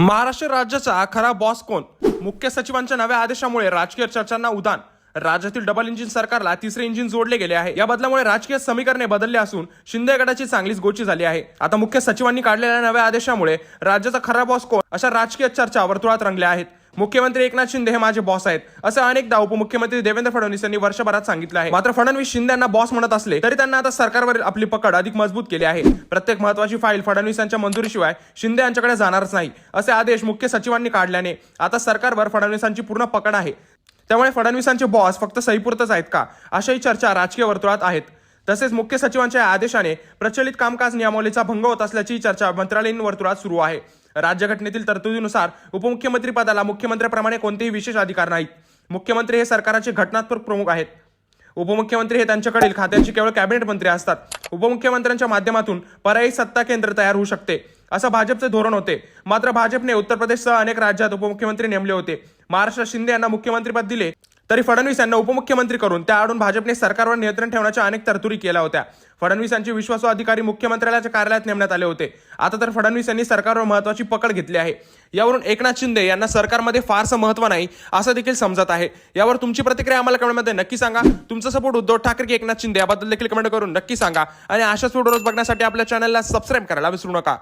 महाराष्ट्र राज्याचा खरा बॉस कोण? मुख्य सचिवांच्या नव्या आदेशामुळे राजकीय चर्चांना उदान. राज्यातील डबल इंजिन सरकारला तिसरे इंजिन जोडले गेले आहे. या बदलामुळे राजकीय समीकरणे बदलले असून शिंदे गटाची चांगलीच गोची झाली आहे. आता मुख्य सचिवांनी काढलेल्या नव्या आदेशामुळे राज्याचा खरा बॉस कोण? अशा राजकीय चर्चा वर्तुळात रंगल्या आहेत. मुख्यमंत्री एकनाथ शिंदे हे माझे बॉस आहेत. असं अनेकदा उपमुख्यमंत्री देवेंद्र फडणवीस यांनी वर्षभरात सांगितलं आहे. मात्र फडणवीस शिंदे यांना बॉस म्हणत असले तरी त्यांना आता सरकारवर आपली पकड अधिक मजबूत केली आहे. प्रत्येक महत्वाची फाईल फडणवीस यांच्या मंजुरीशिवाय शिंदे यांच्याकडे जाणारच नाही असे आदेश मुख्य सचिवांनी काढल्याने आता सरकारवर फडणवीसांची पूर्ण पकड आहे. त्यामुळे फडणवीसांचे बॉस फक्त सहीपुरतच आहेत का? अशाही चर्चा राजकीय वर्तुळात आहेत. तसेच मुख्य सचिवांच्या आदेशाने प्रचलित कामकाज नियमावलीचा भंग होत असल्याची चर्चा मंत्रालयीन वर्तुळात सुरू आहे. राज्यघटनेतील तरतुदीनुसार उपमुख्यमंत्री पदाला मुख्यमंत्र्याप्रमाणे कोणतेही विशेष अधिकार नाहीत. मुख्यमंत्री हे सरकारचे घटनात्मक प्रमुख आहेत. उपमुख्यमंत्री हे त्यांच्याकडील खात्यांची केवळ कॅबिनेट मंत्री असतात. उपमुख्यमंत्र्यांच्या माध्यमातून पर्यायी सत्ता केंद्र तयार होऊ शकते. असं भाजपचे धोरण होते. मात्र भाजपने उत्तर प्रदेशसह अनेक राज्यात उपमुख्यमंत्री नेमले होते. महाराष्ट्रात शिंदे यांना मुख्यमंत्रीपद दिले. तरी फडणवीस यांना उपमुख्यमंत्री करून त्याआडून भाजपने सरकारवर नियंत्रण ठेवण्याच्या अनेक तरतुदी केल्या होत्या. फडणवीस यांचे विश्वासू अधिकारी मुख्यमंत्र्याच्या कार्यालयात नेमण्यात आले होते. आता तर फडणवीस यांनी सरकारवर महत्वाची पकड घेतली आहे. यावरून एकनाथ शिंदे यांना सरकारमध्ये फारसं महत्त्व नाही असं देखील समजत आहे. यावर तुमची प्रतिक्रिया आम्हाला कमेंटमध्ये नक्की सांगा. तुमचा सपोर्ट उद्धव ठाकरे की एकनाथ शिंदे याबद्दल देखील कमेंट करून नक्की सांगा. आणि अशाच रोज बघण्यासाठी आपल्या चॅनलला सबस्क्राईब करायला विसरू नका.